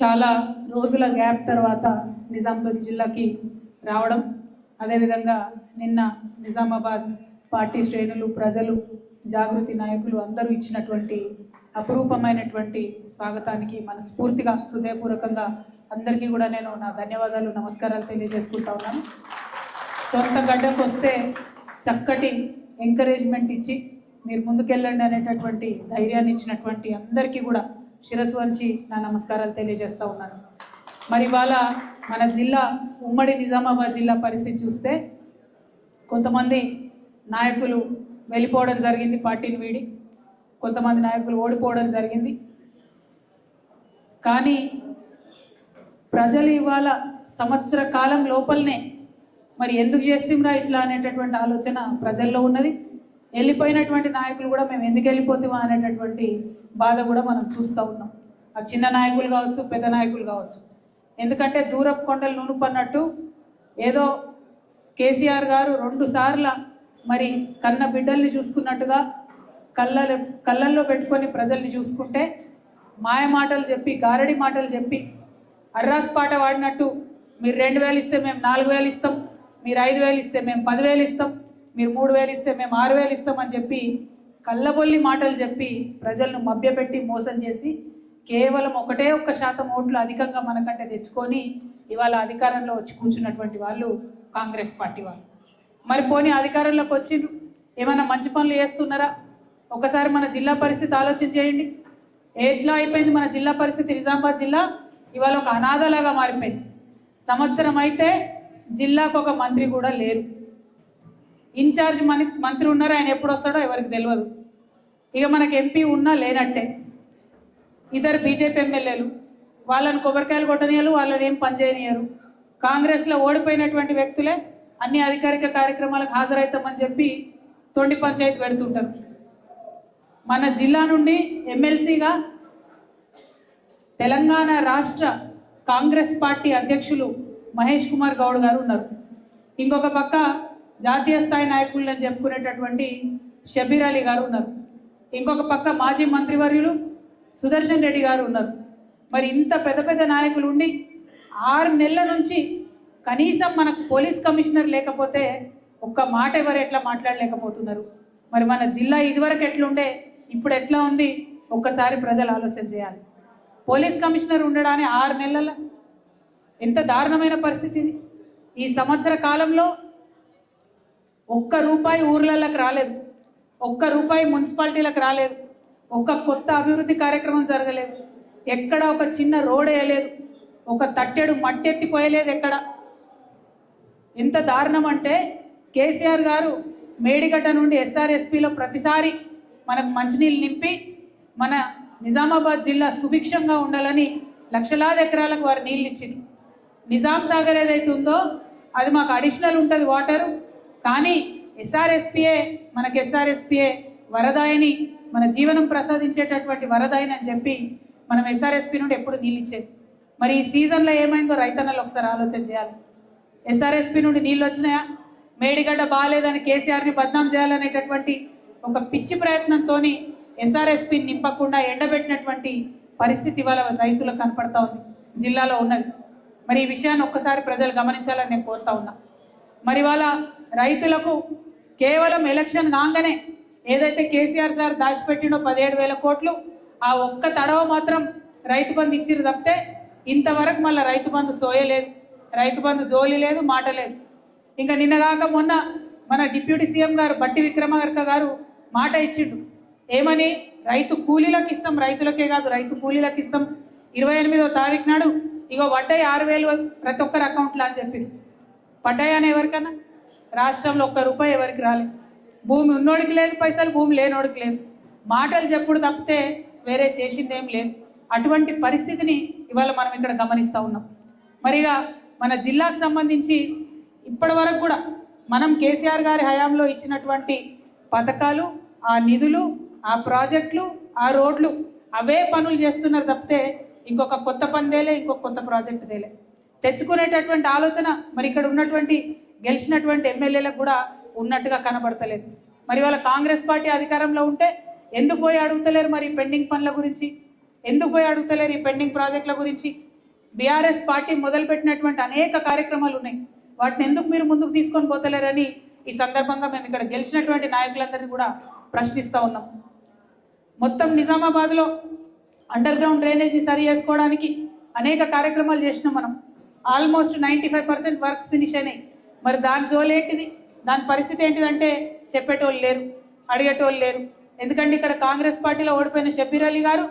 చాలా రోజుల గ్యాప్ తర్వాత నిజామాబాద్ జిల్లాకి రావడం అదేవిధంగా నిన్న నిజామాబాద్ పార్టీ శ్రేణులు ప్రజలు జాగృతి నాయకులు అందరూ ఇచ్చినటువంటి అపురూపమైనటువంటి స్వాగతానికి మనస్ఫూర్తిగా హృదయపూర్వకంగా అందరికీ కూడా నేను నా ధన్యవాదాలు నమస్కారాలు తెలియజేసుకుంటా ఉన్నాను. సొంత గడ్డకు వస్తే చక్కటి ఎంకరేజ్మెంట్ ఇచ్చి మీరు ముందుకెళ్ళండి అనేటటువంటి ధైర్యాన్ని ఇచ్చినటువంటి అందరికీ కూడా శిరస్సు వంచి నా నమస్కారాలు తెలియజేస్తూ ఉన్నాను. మరి ఇవాళ మన జిల్లా ఉమ్మడి నిజామాబాద్ జిల్లా పరిస్థితి చూస్తే కొంతమంది నాయకులు వెళ్ళిపోవడం జరిగింది పార్టీని వీడి కొంతమంది నాయకులు ఓడిపోవడం జరిగింది. కానీ ప్రజలు ఇవాళ సంవత్సర కాలం లోపలనే మరి ఎందుకు చేస్తుందా ఇట్లా అనేటటువంటి ఆలోచన ప్రజల్లో ఉన్నది. వెళ్ళిపోయినటువంటి నాయకులు కూడా మేము ఎందుకు వెళ్ళిపోతామా అనేటటువంటి బాధ కూడా మనం చూస్తూ ఉన్నాం. ఆ చిన్న నాయకులు కావచ్చు పెద్ద నాయకులు కావచ్చు. ఎందుకంటే దూరపు కొండలు నునుపన్నట్టు ఏదో కేసీఆర్ గారు రెండు సార్ల మరి కన్న బిడ్డల్ని చూసుకున్నట్టుగా కళ్ళ కళ్ళల్లో పెట్టుకొని ప్రజల్ని చూసుకుంటే మాయ మాటలు చెప్పి గారడి మాటలు చెప్పి అర్రాస్ పాట వాడినట్టు మీరు రెండు వేలు ఇస్తే మేము నాలుగు వేలు ఇస్తాం మీరు ఐదు వేలు ఇస్తే మేము పదివేలు ఇస్తాం మీరు మూడు వేలు ఇస్తే మేము ఆరు వేలు ఇస్తామని చెప్పి కళ్ళబొల్లి మాటలు చెప్పి ప్రజలను మభ్యపెట్టి మోసం చేసి కేవలం ఒకటే ఒక్క శాతం ఓట్లు అధికంగా మనకంటే తెచ్చుకొని ఇవాళ అధికారంలో వచ్చి కూర్చున్నటువంటి వాళ్ళు కాంగ్రెస్ పార్టీ వాళ్ళు. మరి పోనీ అధికారంలోకి వచ్చి ఏమైనా మంచి పనులు చేస్తున్నారా? ఒకసారి మన జిల్లా పరిస్థితి ఆలోచన చేయండి. ఎట్లా అయిపోయింది మన జిల్లా పరిస్థితి? నిజామాబాద్ జిల్లా ఇవాళ ఒక అనాథలాగా మారిపోయింది. సంవత్సరం అయితే జిల్లాకు ఒక మంత్రి కూడా లేరు. ఇన్ఛార్జ్ మని మంత్రి ఉన్నారు ఆయన ఎప్పుడు వస్తాడో ఎవరికి తెలియదు. ఇక మనకి ఎంపీ ఉన్నా లేనట్టే. ఇద్దరు బీజేపీ ఎమ్మెల్యేలు వాళ్ళని కొబ్బరికాయలు కొట్టనియరు వాళ్ళని ఏం పనిచేయనియరు కాంగ్రెస్లో ఓడిపోయినటువంటి వ్యక్తులే అన్ని అధికారిక కార్యక్రమాలకు హాజరవుతామని చెప్పి తొండి పంచాయతీ పెడుతుంటారు. మన జిల్లా నుండి ఎమ్మెల్సీగా తెలంగాణ రాష్ట్ర కాంగ్రెస్ పార్టీ అధ్యక్షులు మహేష్ కుమార్ గౌడ్ గారు ఉన్నారు. ఇంకొక పక్క జాతీయ స్థాయి నాయకులని చెప్పుకునేటటువంటి షబీర్ అలీ గారు ఉన్నారు. ఇంకొక పక్క మాజీ మంత్రివర్యులు సుదర్శన్ రెడ్డి గారు ఉన్నారు. మరి ఇంత పెద్ద పెద్ద నాయకులు ఉండి ఆరు నెలల నుంచి కనీసం మనకు పోలీస్ కమిషనర్ లేకపోతే ఒక్క మాట ఎవరు ఎట్లా మాట్లాడలేకపోతున్నారు? మరి మన జిల్లా ఇదివరకు ఎట్లుండే ఇప్పుడు ఎట్లా ఉంది? ఒక్కసారి ప్రజలు ఆలోచన చేయాలి. పోలీస్ కమిషనర్ ఉండడాన్ని ఆరు నెలల. ఎంత దారుణమైన పరిస్థితి ఈ సంవత్సర కాలంలో ఒక్క రూపాయి ఊర్లలోకి రాలేదు. ఒక్క రూపాయి మున్సిపాలిటీలకు రాలేదు. ఒక్క కొత్త అభివృద్ధి కార్యక్రమం జరగలేదు. ఎక్కడ ఒక చిన్న రోడ్ వేయలేదు. ఒక తట్టెడు మట్టెత్తిపోయలేదు ఎక్కడ. ఎంత దారుణం అంటే కేసీఆర్ గారు మేడిగడ్డ నుండి ఎస్ఆర్ఎస్పిలో ప్రతిసారి మనకు మంచినీళ్ళు నింపి మన నిజామాబాద్ జిల్లా సుభిక్షంగా ఉండాలని లక్షలాది ఎకరాలకు వారు నీళ్ళు ఇచ్చింది నిజాం సాగర్ ఏదైతే ఉందో అది మాకు అడిషనల్ ఉంటుంది వాటరు. కానీ ఎస్ఆర్ఎస్పిఏ మనకి ఎస్ఆర్ఎస్పిఏ వరదాయని మన జీవనం ప్రసాదించేటటువంటి వరదాయని అని చెప్పి మనం ఎస్ఆర్ఎస్పి నుండి ఎప్పుడు నీళ్ళు ఇచ్చేది మరి ఈ సీజన్లో ఏమైందో రైతన్నలు ఒకసారి ఆలోచన చేయాలి. ఎస్ఆర్ఎస్పి నుండి నీళ్ళు వచ్చినాయా? మేడిగడ్డ బాగాలేదని కేసీఆర్ని బద్నాం చేయాలనేటటువంటి ఒక పిచ్చి ప్రయత్నంతో ఎస్ఆర్ఎస్పి నింపకుండా ఎండబెట్టినటువంటి పరిస్థితి ఇవాళ రైతులకు కనపడతా ఉంది. జిల్లాలో ఉన్నది. మరి ఈ విషయాన్ని ఒక్కసారి ప్రజలు గమనించాలని నేను కోరుతా ఉన్నా. మరి వాళ్ళ రైతులకు కేవలం ఎలక్షన్ కాగానే ఏదైతే కేసీఆర్ సార్ దాచిపెట్టినో పదిహేడు వేల కోట్లు ఆ ఒక్క తడవ మాత్రం రైతు బంధు ఇచ్చిరు తప్పితే ఇంతవరకు మళ్ళీ రైతు బంధు సోయలేదు. రైతు బంధు జోలి లేదు మాట లేదు. ఇంకా నిన్నగాక మొన్న మన డిప్యూటీ సీఎం గారు బట్టి విక్రమార్క గారు మాట ఇచ్చిండు. ఏమని? రైతు కూలీలకు ఇస్తాం రైతులకే కాదు రైతు కూలీలకు ఇస్తాం. ఇరవై ఎనిమిదో తారీఖు నాడు ఇగో వడ్డాయి ఆరు వేలు ప్రతి ఒక్కరి అకౌంట్లో అని చెప్పారు పడ్డాయి అని ఎవరికన్నా? రాష్ట్రంలో ఒక్క రూపాయి ఎవరికి రాలేదు భూమి ఉన్నోడికి లేదు పైసలు భూమి లేనోడికి లేదు. మాటలు చెప్పుడు తప్పితే వేరే చేసిందేం లేదు. అటువంటి పరిస్థితిని ఇవాళ మనం ఇక్కడ గమనిస్తూ ఉన్నాం. మరిగా మన జిల్లాకు సంబంధించి ఇప్పటి వరకు కూడా మనం కేసీఆర్ గారి హయాంలో ఇచ్చినటువంటి పథకాలు ఆ నిధులు ఆ ప్రాజెక్టులు ఆ రోడ్లు అవే పనులు చేస్తున్నారు తప్పితే ఇంకొక కొత్త పందేలే ఇంకొక కొత్త ప్రాజెక్ట్ దేలే తెచ్చుకునేటటువంటి ఆలోచన మరి ఇక్కడ ఉన్నటువంటి గెలిచినటువంటి ఎమ్మెల్యేలకు కూడా ఉన్నట్టుగా కనబడతలేదు. మరి వాళ్ళ కాంగ్రెస్ పార్టీ అధికారంలో ఉంటే ఎందుకు పోయి అడుగుతలేరు మరి పెండింగ్ పనుల గురించి? ఎందుకు పోయి అడుగుతలేరు ఈ పెండింగ్ ప్రాజెక్టుల గురించి? బీఆర్ఎస్ పార్టీ మొదలుపెట్టినటువంటి అనేక కార్యక్రమాలు ఉన్నాయి. వాటిని ఎందుకు మీరు ముందుకు తీసుకొని పోతలేరని ఈ సందర్భంగా మేము ఇక్కడ గెలిచినటువంటి నాయకులందరినీ కూడా ప్రశ్నిస్తూ ఉన్నాం. మొత్తం నిజామాబాద్లో అండర్ గ్రౌండ్ డ్రైనేజ్ని సరి చేసుకోవడానికి అనేక కార్యక్రమాలు చేసినాం మనం. Almost ninety five percent works finish అయినాయి. మరి దాని జోలు ఏంటిది? దాని పరిస్థితి ఏంటిదంటే చెప్పేటోళ్ళు లేరు అడిగేటోళ్ళు లేరు. ఎందుకంటే ఇక్కడ కాంగ్రెస్ పార్టీలో ఓడిపోయిన షబీర్ అలీ గారు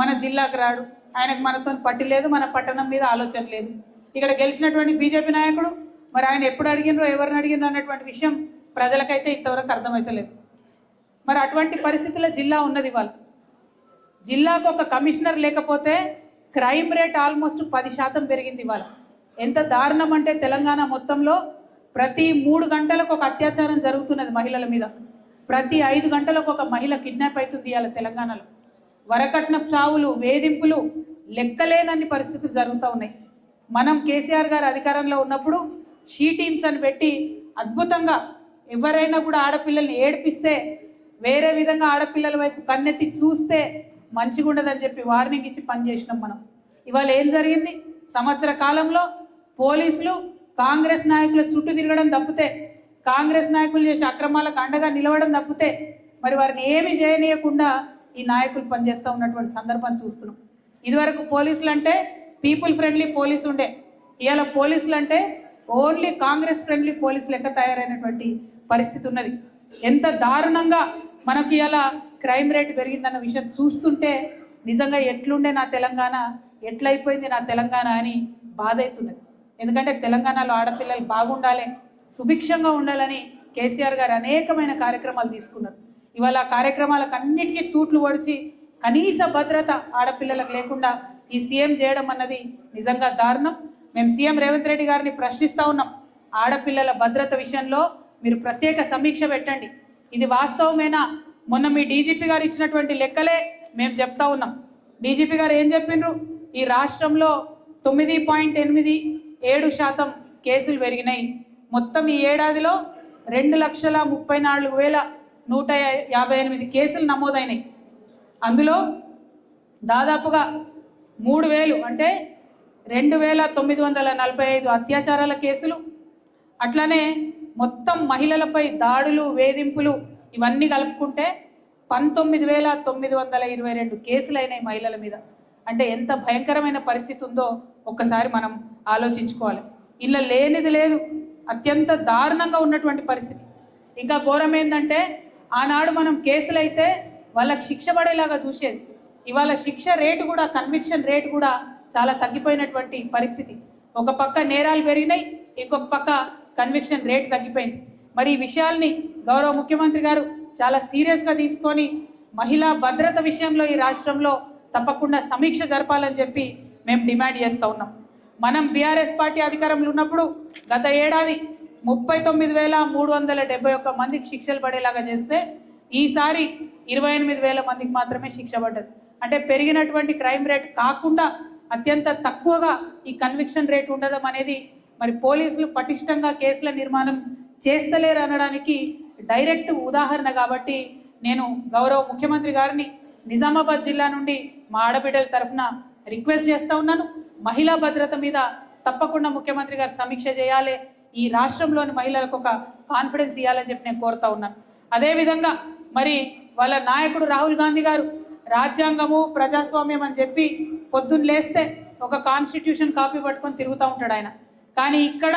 మన జిల్లాకు రాడు. ఆయనకు మనతో పట్టి లేదు మన పట్టణం మీద ఆలోచన లేదు. ఇక్కడ గెలిచినటువంటి బీజేపీ నాయకుడు మరి ఆయన ఎప్పుడు అడిగినరో ఎవరిని అడిగినరో అన్నటువంటి విషయం ప్రజలకైతే ఇంతవరకు అర్థమవుతలేదు మరి అటువంటి పరిస్థితుల్లో జిల్లా ఉన్నది వాళ్ళు. జిల్లాకు ఒక కమిషనర్ లేకపోతే క్రైమ్ రేట్ ఆల్మోస్ట్ పది శాతం పెరిగింది ఇవాళ. ఎంత దారుణం అంటే తెలంగాణ మొత్తంలో ప్రతి మూడు గంటలకు ఒక అత్యాచారం జరుగుతున్నది మహిళల మీద. ప్రతి ఐదు గంటలకు ఒక మహిళ కిడ్నాప్ అవుతుంది ఇవాళ తెలంగాణలో. వరకట్న చావులు వేధింపులు లెక్కలేనన్ని పరిస్థితులు జరుగుతూ ఉన్నాయి. మనం కేసీఆర్ గారు అధికారంలో ఉన్నప్పుడు షీ టీమ్స్ అని పెట్టి అద్భుతంగా ఎవరైనా కూడా ఆడపిల్లల్ని ఏడిపిస్తే వేరే విధంగా ఆడపిల్లల వైపు కన్నెత్తి చూస్తే మంచిగా ఉండదని చెప్పి వార్నింగ్ ఇచ్చి పనిచేసినాం మనం. ఇవాళ ఏం జరిగింది? సంవత్సర కాలంలో పోలీసులు కాంగ్రెస్ నాయకుల చుట్టూ తిరగడం తప్పితే కాంగ్రెస్ నాయకులు చేసే అక్రమాలకు అండగా నిలవడం తప్పితే మరి వారిని ఏమి చేయనీయకుండా ఈ నాయకులు పనిచేస్తూ ఉన్నటువంటి సందర్భాన్ని చూస్తున్నాం. ఇదివరకు పోలీసులు అంటే పీపుల్ ఫ్రెండ్లీ పోలీసు ఉండే. ఇవాళ పోలీసులు అంటే ఓన్లీ కాంగ్రెస్ ఫ్రెండ్లీ పోలీసు లెక్క తయారైనటువంటి పరిస్థితి ఉన్నది. ఎంత దారుణంగా మనకి ఇలా క్రైమ్ రేట్ పెరిగిందన్న విషయం చూస్తుంటే నిజంగా ఎట్లుండే నా తెలంగాణ ఎట్లయిపోయింది నా తెలంగాణ అని బాధ అవుతున్నది. ఎందుకంటే తెలంగాణలో ఆడపిల్లలు బాగుండాలి సుభిక్షంగా ఉండాలని కేసీఆర్ గారు అనేకమైన కార్యక్రమాలు తీసుకున్నారు. ఇవాళ కార్యక్రమాలకు అన్నిటికీ తూట్లు ఒడిచి కనీస భద్రత ఆడపిల్లలకు లేకుండా ఈ సీఎం చేయడం అన్నది నిజంగా దారుణం. మేము సీఎం రేవంత్ రెడ్డి గారిని ప్రశ్నిస్తూ ఉన్నాం. ఆడపిల్లల భద్రత విషయంలో మీరు ప్రత్యేక సమీక్ష పెట్టండి. ఇది వాస్తవమేనా? మొన్న మీ డీజీపీ గారు ఇచ్చినటువంటి లెక్కలే మేము చెప్తా ఉన్నాం. డీజీపీ గారు ఏం చెప్పిండ్రు? ఈ రాష్ట్రంలో తొమ్మిది పాయింట్ ఎనిమిది ఏడు శాతం కేసులు పెరిగినాయి. మొత్తం ఈ ఏడాదిలో రెండు లక్షల ముప్పై నాలుగు వేల నూట యాభై ఎనిమిది కేసులు నమోదైనాయి. అందులో దాదాపుగా మూడు వేలు అంటే రెండు వేల తొమ్మిది వందల నలభై ఐదు అత్యాచారాల కేసులు. అట్లానే మొత్తం మహిళలపై దాడులు వేధింపులు ఇవన్నీ కలుపుకుంటే పంతొమ్మిది వేల తొమ్మిది వందల ఇరవై రెండు కేసులైనాయి మహిళల మీద. అంటే ఎంత భయంకరమైన పరిస్థితి ఉందో ఒక్కసారి మనం ఆలోచించుకోవాలి. ఇలా లేనిది లేదు. అత్యంత దారుణంగా ఉన్నటువంటి పరిస్థితి. ఇంకా ఘోరం ఏంటంటే ఆనాడు మనం కేసులైతే వాళ్ళకి శిక్ష పడేలాగా చూసేది. ఇవాళ శిక్ష రేటు కూడా కన్విక్షన్ రేటు కూడా చాలా తగ్గిపోయినటువంటి పరిస్థితి. ఒక పక్క నేరాలు పెరిగినాయి ఇంకొక పక్క కన్విక్షన్ రేట్ తగ్గిపోయింది. మరి ఈ విషయాల్ని గౌరవ ముఖ్యమంత్రి గారు చాలా సీరియస్గా తీసుకొని మహిళా భద్రత విషయంలో ఈ రాష్ట్రంలో తప్పకుండా సమీక్ష జరపాలని చెప్పి మేము డిమాండ్ చేస్తూ ఉన్నాం. మనం బీఆర్ఎస్ పార్టీ అధికారంలో ఉన్నప్పుడు గత ఏడాది ముప్పై తొమ్మిది వేల మూడు వందల డెబ్బై ఒక్క మందికి శిక్షలు పడేలాగా చేస్తే ఈసారి ఇరవై ఎనిమిది వేల మందికి మాత్రమే శిక్ష పడ్డది. అంటే పెరిగినటువంటి క్రైమ్ రేట్ కాకుండా అత్యంత తక్కువగా ఈ కన్విక్షన్ రేట్ ఉండడం అనేది మరి పోలీసులు పటిష్టంగా కేసుల నిర్మాణం చేస్తలేరు అనడానికి డైరెక్ట్ ఉదాహరణ కాబట్టి నేను గౌరవ ముఖ్యమంత్రి గారిని నిజామాబాద్ జిల్లా నుండి మా ఆడబిడ్డల తరఫున రిక్వెస్ట్ చేస్తూ ఉన్నాను. మహిళా భద్రత మీద తప్పకుండా ముఖ్యమంత్రి గారు సమీక్ష చేయాలి. ఈ రాష్ట్రంలోని మహిళలకు ఒక కాన్ఫిడెన్స్ ఇవ్వాలని చెప్పి నేను కోరుతా ఉన్నాను. అదేవిధంగా మరి వాళ్ళ నాయకుడు రాహుల్ గాంధీ గారు రాజ్యాంగము ప్రజాస్వామ్యం అని చెప్పి పొద్దున్న లేస్తే ఒక కాన్స్టిట్యూషన్ కాపీ పట్టుకొని తిరుగుతూ ఉంటాడు ఆయన. కానీ ఇక్కడ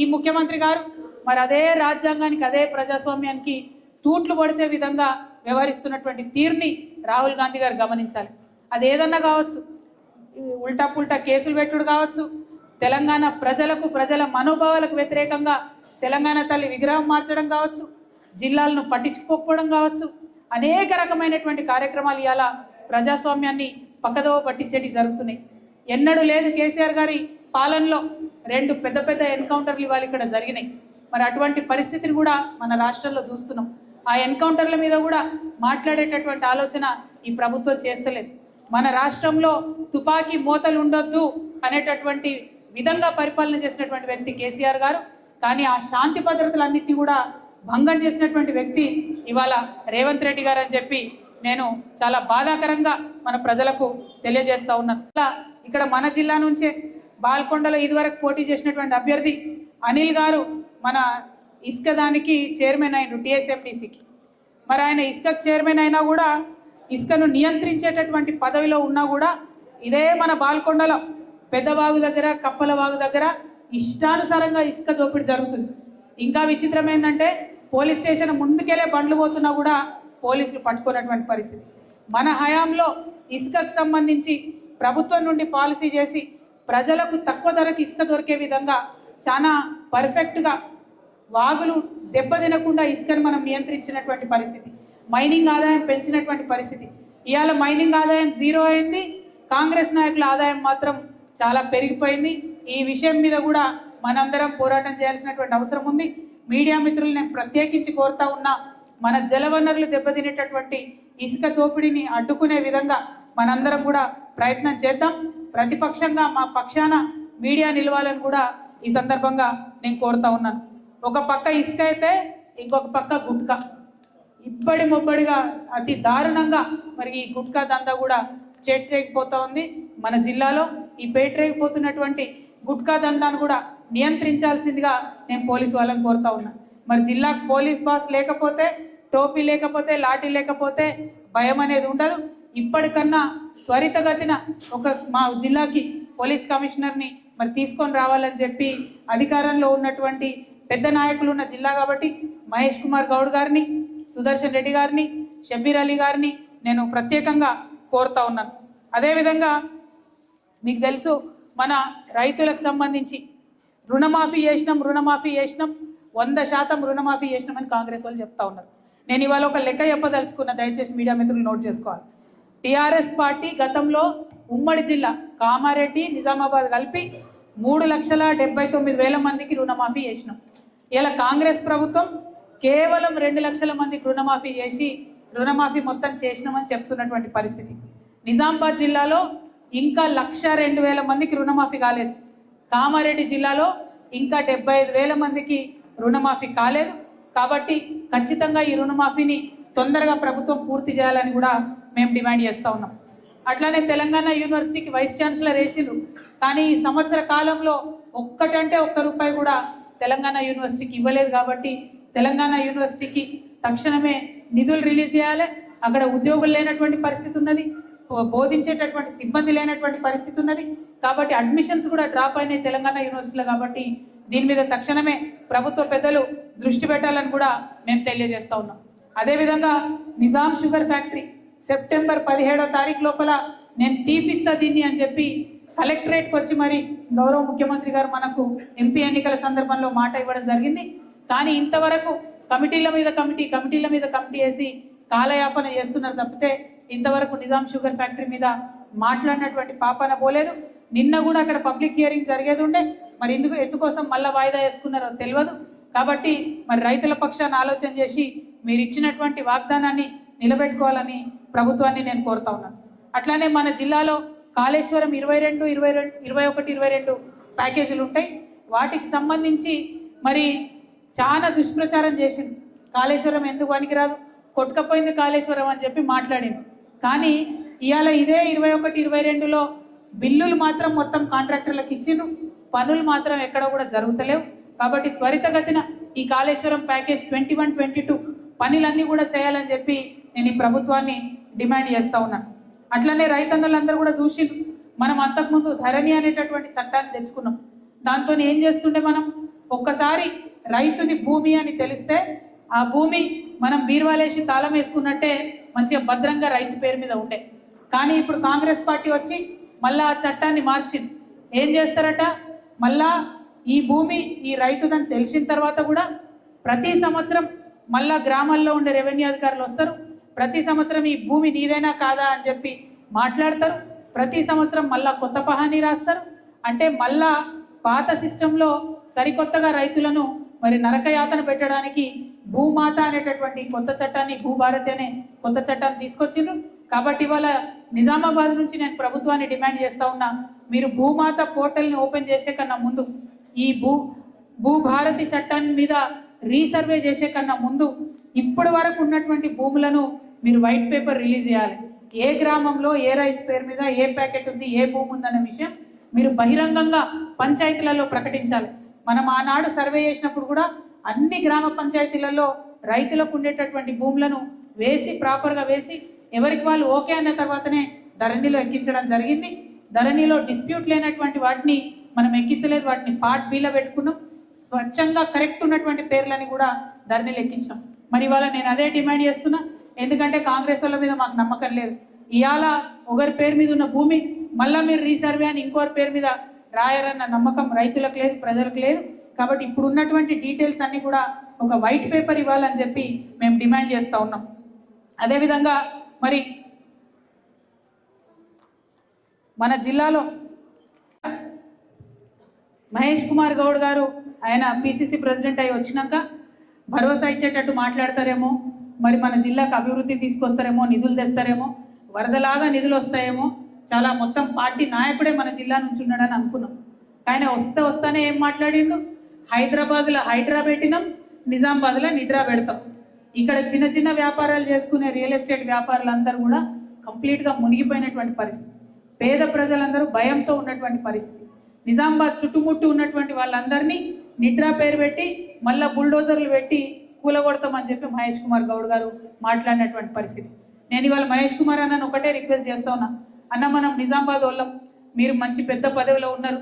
ఈ ముఖ్యమంత్రి గారు మరి అదే రాజ్యాంగానికి అదే ప్రజాస్వామ్యానికి తూట్లు పొడిసే విధంగా వ్యవహరిస్తున్నటువంటి తీరుని రాహుల్ గాంధీ గారు గమనించాలి. అది ఏదన్నా కావచ్చు. ఉల్టా పుల్టా కేసులు పెట్టుడు కావచ్చు. తెలంగాణ ప్రజలకు ప్రజల మనోభావాలకు వ్యతిరేకంగా తెలంగాణ తల్లి విగ్రహం మార్చడం కావచ్చు. జిల్లాలను పట్టించుకోకపోవడం కావచ్చు. అనేక రకమైనటువంటి కార్యక్రమాలు ఇవాళ ప్రజాస్వామ్యాన్ని పక్కదోవ పట్టించేటి జరుగుతున్నాయి. ఎన్నడూ లేదు కేసీఆర్ గారి పాలనలో రెండు పెద్ద పెద్ద ఎన్కౌంటర్లు ఇవాళ ఇక్కడ జరిగినాయి. మరి అటువంటి పరిస్థితిని కూడా మన రాష్ట్రంలో చూస్తున్నాం. ఆ ఎన్కౌంటర్ల మీద కూడా మాట్లాడేటటువంటి ఆలోచన ఈ ప్రభుత్వం చేస్తలేదు. మన రాష్ట్రంలో తుపాకీ మోతలు ఉండొద్దు అనేటటువంటి విధంగా పరిపాలన చేసినటువంటి వ్యక్తి కేసీఆర్ గారు. కానీ ఆ శాంతి భద్రతలన్నింటినీ కూడా భంగం చేసినటువంటి వ్యక్తి ఇవాళ రేవంత్ రెడ్డి గారు అని చెప్పి నేను చాలా బాధాకరంగా మన ప్రజలకు తెలియజేస్తా ఉన్నాను. ఇక్కడ మన జిల్లా నుంచే బాల్కొండలో ఇదివరకు పోటీ చేసినటువంటి అభ్యర్థి అనిల్ గారు మన ఇసుక దానికి చైర్మన్ అయిన టిఎస్ఎండిసికి మరి ఆయన ఇసుక చైర్మన్ అయినా కూడా ఇసుకను నియంత్రించేటటువంటి పదవిలో ఉన్నా కూడా ఇదే మన బాల్కొండలో పెద్దవాగు దగ్గర కప్పల వాగు దగ్గర ఇష్టానుసారంగా ఇసుక దోపిడీ జరుగుతుంది. ఇంకా విచిత్రం ఏంటంటే పోలీస్ స్టేషన్ ముందుకెళ్ళే బండ్లు పోతున్నా కూడా పోలీసులు పట్టుకున్నటువంటి పరిస్థితి. మన హయాంలో ఇసుకకు సంబంధించి ప్రభుత్వం నుండి పాలసీ చేసి ప్రజలకు తక్కువ ధరకు ఇసుక దొరికే విధంగా చాలా పర్ఫెక్ట్గా వాగులు దెబ్బతినకుండా ఇసుకను మనం నియంత్రించినటువంటి పరిస్థితి. మైనింగ్ ఆదాయం పెంచినటువంటి పరిస్థితి. ఇవాళ మైనింగ్ ఆదాయం జీరో అయింది. కాంగ్రెస్ నాయకుల ఆదాయం మాత్రం చాలా పెరిగిపోయింది. ఈ విషయం మీద కూడా మనందరం పోరాటం చేయాల్సినటువంటి అవసరం ఉంది. మీడియా మిత్రులు నేను ప్రత్యేకించి కోరుతా ఉన్నా మన జలవనరులు దెబ్బతినేటటువంటి ఇసుక దోపిడీని అడ్డుకునే విధంగా మనందరం కూడా ప్రయత్నం చేద్దాం. ప్రతిపక్షంగా మా పక్షాన మీడియా నిలవాలని కూడా ఈ సందర్భంగా నేను కోరుతా ఉన్నాను. ఒక పక్క ఇసుక అయితే ఇంకొక పక్క గుట్కా. ఇబ్బడి ముబ్బడిగా అతి దారుణంగా మరి ఈ గుట్కా దందా కూడా చేట్రేగిపోతూ ఉంది మన జిల్లాలో. ఈ పేట్రేగిపోతున్నటువంటి గుట్కా దందాను కూడా నియంత్రించాల్సిందిగా నేను పోలీస్ వాళ్ళని కోరుతా ఉన్నా. మరి జిల్లా పోలీస్ బాస్ లేకపోతే టోపీ లేకపోతే లాఠీ లేకపోతే భయం అనేది ఉండదు. ఇప్పటికన్నా త్వరితగతిన ఒక మా జిల్లాకి పోలీస్ కమిషనర్ని మరి తీసుకొని రావాలని చెప్పి అధికారంలో ఉన్నటువంటి పెద్ద నాయకులు ఉన్న జిల్లా కాబట్టి మహేష్ కుమార్ గౌడ్ గారిని సుదర్శన్ రెడ్డి గారిని షబ్బీర్ అలీ గారిని నేను ప్రత్యేకంగా కోరుతా ఉన్నాను. అదేవిధంగా మీకు తెలుసు మన రైతులకు సంబంధించి రుణమాఫీ చేసినాం రుణమాఫీ చేసినాం వంద శాతం రుణమాఫీ చేసినామని కాంగ్రెస్ వాళ్ళు చెప్తా ఉన్నారు. నేను ఇవాళ ఒక లెక్క చెప్పదలుచుకున్న దయచేసి మీడియా మిత్రులు నోట్ చేసుకోవాలి. టీఆర్ఎస్ పార్టీ గతంలో ఉమ్మడి జిల్లా కామారెడ్డి నిజామాబాద్ కలిపి మూడు లక్షల డెబ్బై తొమ్మిది వేల మందికి రుణమాఫీ చేసినాం. ఇలా కాంగ్రెస్ ప్రభుత్వం కేవలం రెండు లక్షల మందికి రుణమాఫీ చేసి రుణమాఫీ మొత్తం చేసినామని చెప్తున్నటువంటి పరిస్థితి. నిజామాబాద్ జిల్లాలో ఇంకా లక్ష రెండు వేల మందికి రుణమాఫీ కాలేదు. కామారెడ్డి జిల్లాలో ఇంకా డెబ్బై ఐదు వేల మందికి రుణమాఫీ కాలేదు. కాబట్టి ఖచ్చితంగా ఈ రుణమాఫీని తొందరగా ప్రభుత్వం పూర్తి చేయాలని కూడా మేము డిమాండ్ చేస్తూ ఉన్నాం. అట్లానే తెలంగాణ యూనివర్సిటీకి వైస్ ఛాన్సలర్ వేసిండ్రు. కానీ ఈ సంవత్సర కాలంలో ఒక్కటంటే ఒక్క రూపాయి కూడా తెలంగాణ యూనివర్సిటీకి ఇవ్వలేదు కాబట్టి తెలంగాణ యూనివర్సిటీకి తక్షణమే నిధులు రిలీజ్ చేయాలి. అక్కడ ఉద్యోగులు లేనటువంటి పరిస్థితి ఉన్నది. బోధించేటటువంటి సిబ్బంది లేనటువంటి పరిస్థితి ఉన్నది. కాబట్టి అడ్మిషన్స్ కూడా డ్రాప్ అయినాయి తెలంగాణ యూనివర్సిటీలో కాబట్టి దీని మీద తక్షణమే ప్రభుత్వ పెద్దలు దృష్టి పెట్టాలని కూడా మేము తెలియజేస్తూ ఉన్నాం. అదేవిధంగా నిజాం షుగర్ ఫ్యాక్టరీ సెప్టెంబర్ పదిహేడో తారీఖు లోపల నేను తీపిస్తా దీన్ని అని చెప్పి కలెక్టరేట్కి వచ్చి మరి గౌరవ ముఖ్యమంత్రి గారు మనకు ఎంపీ ఎన్నికల సందర్భంలో మాట ఇవ్వడం జరిగింది. కానీ ఇంతవరకు కమిటీల మీద కమిటీ కమిటీల మీద కమిటీ వేసి కాలయాపన చేస్తున్నారు తప్పితే ఇంతవరకు నిజాం షుగర్ ఫ్యాక్టరీ మీద మాట్లాడినటువంటి పాపన పోలేదు. నిన్న కూడా అక్కడ పబ్లిక్ హియరింగ్ జరిగేది ఉండే. మరి ఎందుకు ఎందుకోసం మళ్ళీ వాయిదా వేసుకున్నారో తెలియదు. కాబట్టి మరి రైతుల పక్షాన్ని ఆలోచన చేసి మీరు ఇచ్చినటువంటి వాగ్దానాన్ని నిలబెట్టుకోవాలని ప్రభుత్వాన్ని నేను కోరుతా ఉన్నాను. అట్లానే మన జిల్లాలో కాళేశ్వరం ఇరవై రెండు ఇరవై రెండు ఇరవై ఒకటి ఇరవై రెండు ప్యాకేజీలు ఉంటాయి. వాటికి సంబంధించి మరి చాలా దుష్ప్రచారం చేసింది కాళేశ్వరం ఎందుకు పనికిరాదు? కొట్టుకపోయింది కాళేశ్వరం అని చెప్పి మాట్లాడింది కానీ ఇవాళ ఇదే ఇరవై ఒకటి ఇరవై రెండులో బిల్లులు మాత్రం మొత్తం కాంట్రాక్టర్లకు ఇచ్చిండ్రు. పనులు మాత్రం ఎక్కడ కూడా జరుగుతలేవు. కాబట్టి త్వరితగతిన ఈ Kaleshwaram package twenty one twenty two పనులన్నీ కూడా చేయాలని చెప్పి నేను ఈ ప్రభుత్వాన్ని డిమాండ్ చేస్తూ ఉన్నాను అట్లనే రైతన్నలందరూ కూడా చూసిండ్రు. మనం అంతకుముందు ధరణి అనేటటువంటి చట్టాన్ని తెచ్చుకున్నాం. దాంతో ఏం చేస్తుండే మనం? ఒక్కసారి రైతుది భూమి అని తెలిస్తే ఆ భూమి మనం బీర్వాలేసి తాళం వేసుకున్నట్టే మంచిగా భద్రంగా రైతు పేరు మీద ఉండే. కానీ ఇప్పుడు కాంగ్రెస్ పార్టీ వచ్చి మళ్ళా ఆ చట్టాన్ని మార్చింది. ఏం చేస్తారట? మళ్ళా ఈ భూమి ఈ రైతుదని తెలిసిన తర్వాత కూడా ప్రతి సంవత్సరం మళ్ళా గ్రామాల్లో ఉండే రెవెన్యూ అధికారులు వస్తారు. ప్రతి సంవత్సరం ఈ భూమి నీదైనా కాదా అని చెప్పి మాట్లాడతారు. ప్రతి సంవత్సరం మళ్ళా కొత్త పహాని రాస్తారు. అంటే మళ్ళా పాత సిస్టంలో సరికొత్తగా రైతులను మరి నరకయాతన పెట్టడానికి భూమాత అనేటటువంటి కొత్త చట్టాన్ని భూభారతి అనే కొత్త చట్టాన్ని తీసుకొచ్చిండ్రు. కాబట్టి ఇవాళ నిజామాబాద్ నుంచి నేను ప్రభుత్వాన్ని డిమాండ్ చేస్తూ ఉన్నా మీరు భూమాత పోర్టల్ని ఓపెన్ చేసే కన్నా ముందు ఈ భూ భూభారతి చట్టాన్ని మీద రీసర్వే చేసే కన్నా ముందు ఇప్పటి వరకు ఉన్నటువంటి భూములను మీరు వైట్ పేపర్ రిలీజ్ చేయాలి. ఏ గ్రామంలో ఏ రైతు పేరు మీద ఏ ప్యాకెట్ ఉంది ఏ భూమి ఉందన్న విషయం మీరు బహిరంగంగా పంచాయతీలలో ప్రకటించాలి. మనం ఆనాడు సర్వే చేసినప్పుడు కూడా అన్ని గ్రామ పంచాయతీలలో రైతులకు ఉండేటటువంటి భూములను వేసి ప్రాపర్గా వేసి ఎవరికి వాళ్ళు ఓకే అన్న తర్వాతనే ధరణిలో ఎక్కించడం జరిగింది. ధరణిలో డిస్ప్యూట్ లేనటువంటి వాటిని మనం ఎక్కించలేదు. వాటిని పార్ట్ బీలో పెట్టుకున్నాం. స్వచ్ఛంగా కరెక్ట్ ఉన్నటువంటి పేర్లని కూడా ధరణిలో ఎక్కించాం మరి ఇవాళ నేను అదే డిమాండ్ చేస్తున్నా. ఎందుకంటే కాంగ్రెస్ వాళ్ళ మీద మాకు నమ్మకం లేదు. ఇవాళ ఒకరి పేరు మీద ఉన్న భూమి మళ్ళీ మీరు రీసర్వే అని ఇంకోరి పేరు మీద రాయరన్న నమ్మకం రైతులకు లేదు ప్రజలకు లేదు. కాబట్టి ఇప్పుడు ఉన్నటువంటి డీటెయిల్స్ అన్నీ కూడా ఒక వైట్ పేపర్ ఇవ్వాలని చెప్పి మేము డిమాండ్ చేస్తూ ఉన్నాం. అదేవిధంగా మరి మన జిల్లాలో మహేష్ కుమార్ గౌడ్ గారు ఆయన పిసిసి ప్రెసిడెంట్ అయి వచ్చినాక భరోసా ఇచ్చేటట్టు మాట్లాడతారేమో మరి మన జిల్లాకు అభివృద్ధి తీసుకొస్తారేమో నిధులు తెస్తారేమో వరదలాగా నిధులు వస్తాయేమో చాలా మొత్తం పార్టీ నాయకుడే మన జిల్లా నుంచి ఉన్నాడని అనుకున్నాం. కానీ వస్తే వస్తానే ఏం మాట్లాడిండు? హైదరాబాద్లో హైడ్రా పెట్టినాం నిజామాబాద్లో నిడ్రా పెడతాం. ఇక్కడ చిన్న చిన్న వ్యాపారాలు చేసుకునే రియల్ ఎస్టేట్ వ్యాపారులందరూ కూడా కంప్లీట్గా మునిగిపోయినటువంటి పరిస్థితి. పేద ప్రజలందరూ భయంతో ఉన్నటువంటి పరిస్థితి. నిజామాబాద్ చుట్టుముట్టు ఉన్నటువంటి వాళ్ళందరినీ నిద్రా పేరు పెట్టి మళ్ళా బుల్డోజర్లు పెట్టి కూలగొడతామని చెప్పి మహేష్ కుమార్ గౌడ్ గారు మాట్లాడినటువంటి పరిస్థితి. నేను ఇవాళ మహేష్ కుమార్ అన్నను ఒకటే రిక్వెస్ట్ చేస్తా ఉన్నా. అన్న మనం నిజామాబాద్ వాళ్ళం. మీరు మంచి పెద్ద పదవిలో ఉన్నారు.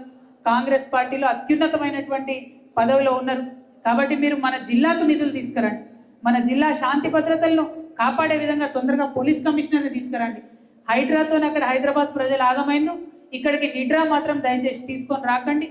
కాంగ్రెస్ పార్టీలో అత్యున్నతమైనటువంటి పదవిలో ఉన్నారు. కాబట్టి మీరు మన జిల్లాకు నిధులు తీసుకురండి. మన జిల్లా శాంతి భద్రతలను కాపాడే విధంగా తొందరగా పోలీస్ కమిషనర్ని తీసుకురండి. హైడ్రాతో అక్కడ హైదరాబాద్ ప్రజలు ఆగమైను ఇక్కడికి నిడ్రా మాత్రం దయచేసి తీసుకొని రాకండి.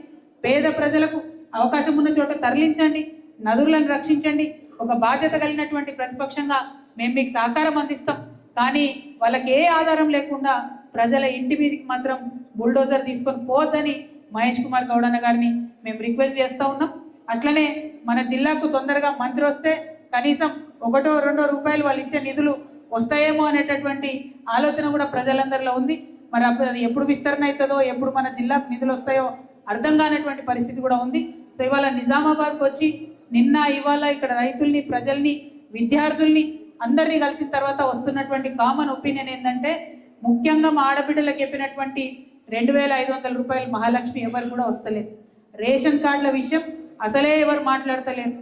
పేద ప్రజలకు అవకాశం ఉన్న చోట తరలించండి. నదులను రక్షించండి. ఒక బాధ్యత కలిగినటువంటి ప్రతిపక్షంగా మేము మీకు సహకారం అందిస్తాం. కానీ వాళ్ళకి ఏ ఆధారం లేకుండా ప్రజల ఇంటి మీదకి మాత్రం బుల్డోజర్ తీసుకొని పోద్దని మహేష్ కుమార్ గౌడన్న గారిని మేము రిక్వెస్ట్ చేస్తూ ఉన్నాం. అట్లనే మన జిల్లాకు తొందరగా మంత్రి వస్తే కనీసం ఒకటో రెండో రూపాయలు వాళ్ళు ఇచ్చే నిధులు వస్తాయేమో అనేటటువంటి ఆలోచన కూడా ప్రజలందరిలో ఉంది. మరి అప్పుడు అది ఎప్పుడు విస్తరణ అవుతుందో ఎప్పుడు మన జిల్లాకు నిధులు వస్తాయో అర్థం కానటువంటి పరిస్థితి కూడా ఉంది. సో ఇవాళ నిజామాబాద్కి వచ్చి నిన్న ఇవాళ ఇక్కడ రైతుల్ని ప్రజల్ని విద్యార్థుల్ని అందరినీ కలిసిన తర్వాత వస్తున్నటువంటి కామన్ ఒపీనియన్ ఏంటంటే ముఖ్యంగా మా ఆడబిడ్డలకు చెప్పినటువంటి రెండు వేల ఐదు వందల రూపాయలు మహాలక్ష్మి ఎవరు కూడా వస్తలేదు. రేషన్ కార్డుల విషయం అసలే ఎవరు మాట్లాడతలేరు.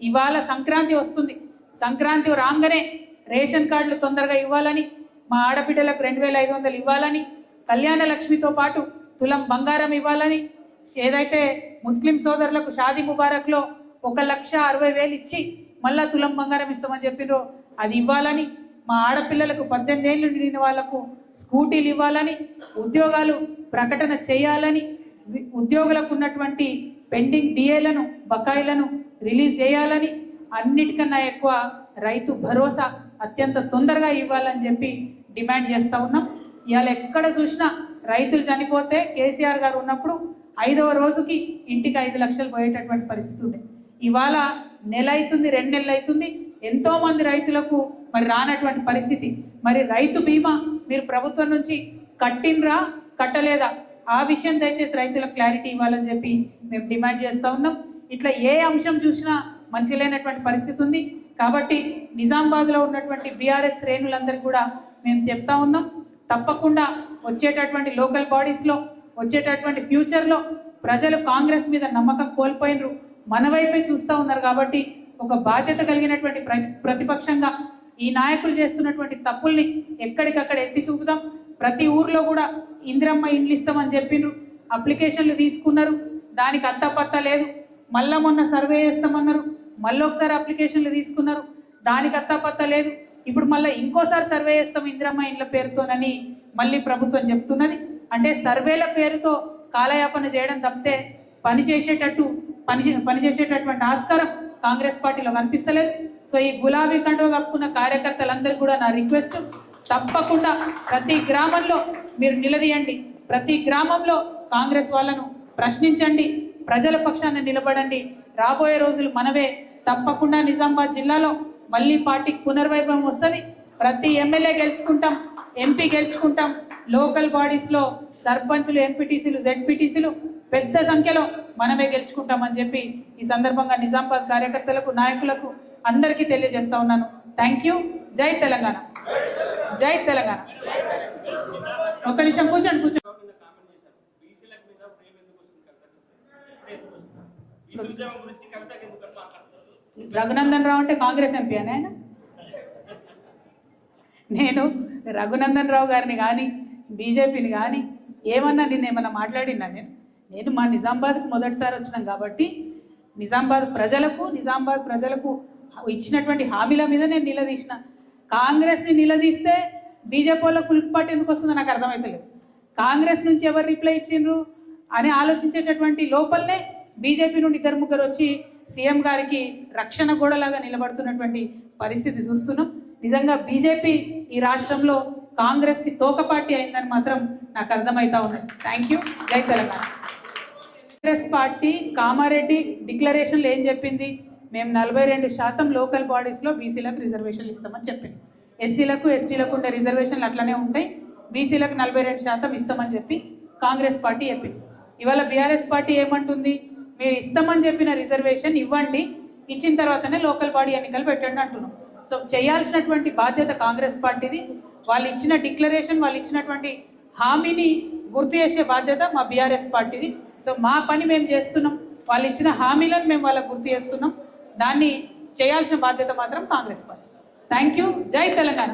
ఇవాళ సంక్రాంతి వస్తుంది. సంక్రాంతి రాగానే రేషన్ కార్డులు తొందరగా ఇవ్వాలని మా ఆడబిడ్డలకు రెండు వేల ఐదు వందలు ఇవ్వాలని కళ్యాణ లక్ష్మితో పాటు తులం బంగారం ఇవ్వాలని ఏదైతే ముస్లిం సోదరులకు షాదీ ముబారక్లో ఒక లక్ష అరవై వేలు ఇచ్చి మళ్ళా తులం బంగారం ఇస్తామని చెప్పినో అది ఇవ్వాలని మా ఆడపిల్లలకు పద్దెనిమిది ఏళ్ళు నిండిన వాళ్ళకు స్కూటీలు ఇవ్వాలని ఉద్యోగాలు ప్రకటన చేయాలని ఉద్యోగులకు ఉన్నటువంటి పెండింగ్ డిఏలను బకాయిలను రిలీజ్ చేయాలని అన్నిటికన్నా ఎక్కువ రైతు భరోసా అత్యంత తొందరగా ఇవ్వాలని చెప్పి డిమాండ్ చేస్తూ ఉన్నాం. ఇవాళ ఎక్కడ చూసినా రైతులు చనిపోతే కేసీఆర్ గారు ఉన్నప్పుడు ఐదవ రోజుకి ఇంటికి ఐదు లక్షలు పోయేటటువంటి పరిస్థితి ఉండే. ఇవాళ నెల అవుతుంది రెండు నెలలు అవుతుంది ఎంతోమంది రైతులకు మరి రానటువంటి పరిస్థితి. మరి రైతు బీమా మీరు ప్రభుత్వం నుంచి కట్టినరా కట్టలేదా? ఆ విషయం దయచేసి రైతులకు క్లారిటీ ఇవ్వాలని చెప్పి మేము డిమాండ్ చేస్తూ ఉన్నాం. ఇట్లా ఏ అంశం చూసినా మంచి లేనటువంటి పరిస్థితి ఉంది. కాబట్టి నిజామాబాద్లో ఉన్నటువంటి బీఆర్ఎస్ శ్రేణులందరికీ కూడా మేము చెప్తా ఉన్నాం. తప్పకుండా వచ్చేటటువంటి లోకల్ బాడీస్లో వచ్చేటటువంటి ఫ్యూచర్లో ప్రజలు కాంగ్రెస్ మీద నమ్మకం కోల్పోయినరు. మన వైపే చూస్తూ ఉన్నారు కాబట్టి ఒక బాధ్యత కలిగినటువంటి ప్రతిపక్షంగా ఈ నాయకులు చేస్తున్నటువంటి తప్పుల్ని ఎక్కడికక్కడ ఎత్తి చూపుదాం ప్రతి ఊర్లో కూడా ఇందిరమ్మ ఇండ్లు ఇస్తామని చెప్పిండ్రు అప్లికేషన్లు తీసుకున్నారు. దానికి అత్తపత్త లేదు. మళ్ళా మొన్న సర్వే చేస్తామన్నారు. మళ్ళీ ఒకసారి అప్లికేషన్లు తీసుకున్నారు. దానికి అత్తపత్త లేదు. ఇప్పుడు మళ్ళీ ఇంకోసారి సర్వే చేస్తాం ఇందిరమ్మ ఇండ్ల పేరుతోనని మళ్ళీ ప్రభుత్వం చెప్తున్నది. అంటే సర్వేల పేరుతో కాలయాపన చేయడం తప్పితే పని చేసేటట్టు పని చే- పని చేసేటటువంటి ఆస్కారం కాంగ్రెస్ పార్టీలో కనిపిస్తలేదు. సో ఈ గులాబీ కండువ కప్పుకున్న కార్యకర్తలందరూ కూడా నా రిక్వెస్ట్ తప్పకుండా ప్రతి గ్రామంలో మీరు నిలదీయండి. ప్రతి గ్రామంలో కాంగ్రెస్ వాళ్ళను ప్రశ్నించండి. ప్రజల పక్షాన నిలబడండి. రాబోయే రోజులు మనవే. తప్పకుండా నిజామాబాద్ జిల్లాలో మళ్ళీ పార్టీకి పునర్వైభవం వస్తుంది. ప్రతి ఎమ్మెల్యే గెలుచుకుంటాం ఎంపీ గెలుచుకుంటాం. లోకల్ బాడీస్లో సర్పంచులు ఎంపీటీసీలు జెడ్పీటీసీలు పెద్ద సంఖ్యలో మనమే గెలుచుకుంటామని చెప్పి ఈ సందర్భంగా నిజామాబాద్ కార్యకర్తలకు నాయకులకు అందరికీ తెలియజేస్తా ఉన్నాను. థ్యాంక్ యూ జై తెలంగాణ. జై తెలంగాణ. ఒక్క నిమిషం కూర్చోండి కూర్చోండి. రఘునందన్ రావు అంటే కాంగ్రెస్ ఎంపీ అని ఆయన నేను రఘునందన్ రావు గారిని కానీ బీజేపీని కానీ ఏమన్నా నిన్న ఏమన్నా మాట్లాడినా నేను? నేను మా నిజామాబాద్కు మొదటిసారి వచ్చినాం కాబట్టి నిజామాబాద్ ప్రజలకు నిజామాబాద్ ప్రజలకు ఇచ్చినటువంటి హామీల మీద నేను నిలదీసిన. కాంగ్రెస్ని నిలదీస్తే బీజేపీ వాళ్ళకు ఎందుకు వస్తుందో నాకు అర్థమవుతలేదు కాంగ్రెస్ నుంచి ఎవరు రిప్లై ఇచ్చిండ్రు అని ఆలోచించేటటువంటి లోపలనే బీజేపీ నుండి ఇద్దరు ముగ్గురు వచ్చి సీఎం గారికి రక్షణ గోడలాగా నిలబడుతున్నటువంటి పరిస్థితి చూస్తున్నాం. నిజంగా బీజేపీ ఈ రాష్ట్రంలో కాంగ్రెస్కి తోక పార్టీ అయిందని మాత్రం నాకు అర్థమవుతా ఉంది. Thank you. జై తెలంగాణ. కాంగ్రెస్ పార్టీ కామారెడ్డి డిక్లరేషన్లు ఏం చెప్పింది? మేము నలభై రెండు శాతం లోకల్ బాడీస్లో బీసీలకు రిజర్వేషన్లు ఇస్తామని చెప్పింది. ఎస్సీలకు ఎస్టీలకు ఉండే రిజర్వేషన్లు అట్లనే ఉంటాయి. బీసీలకు నలభై రెండు శాతం ఇస్తామని చెప్పి కాంగ్రెస్ పార్టీ చెప్పింది. ఇవాళ బీఆర్ఎస్ పార్టీ ఏమంటుంది? మీరు ఇస్తామని చెప్పిన రిజర్వేషన్ ఇవ్వండి ఇచ్చిన తర్వాతనే లోకల్ బాడీ ఎన్నికలు పెట్టండి అంటున్నాం. సో చేయాల్సినటువంటి బాధ్యత కాంగ్రెస్ పార్టీది. వాళ్ళు ఇచ్చిన డిక్లరేషన్ వాళ్ళు ఇచ్చినటువంటి హామీని గుర్తు చేసే బాధ్యత మా బీఆర్ఎస్ పార్టీది. సో మా పని మేము చేస్తున్నాం. వాళ్ళు ఇచ్చిన హామీలను మేము వాళ్ళకు గుర్తు చేస్తున్నాం. దాన్ని చేయాల్సిన బాధ్యత మాత్రం కాంగ్రెస్ పార్టీ. థ్యాంక్ యూ జై తెలంగాణ.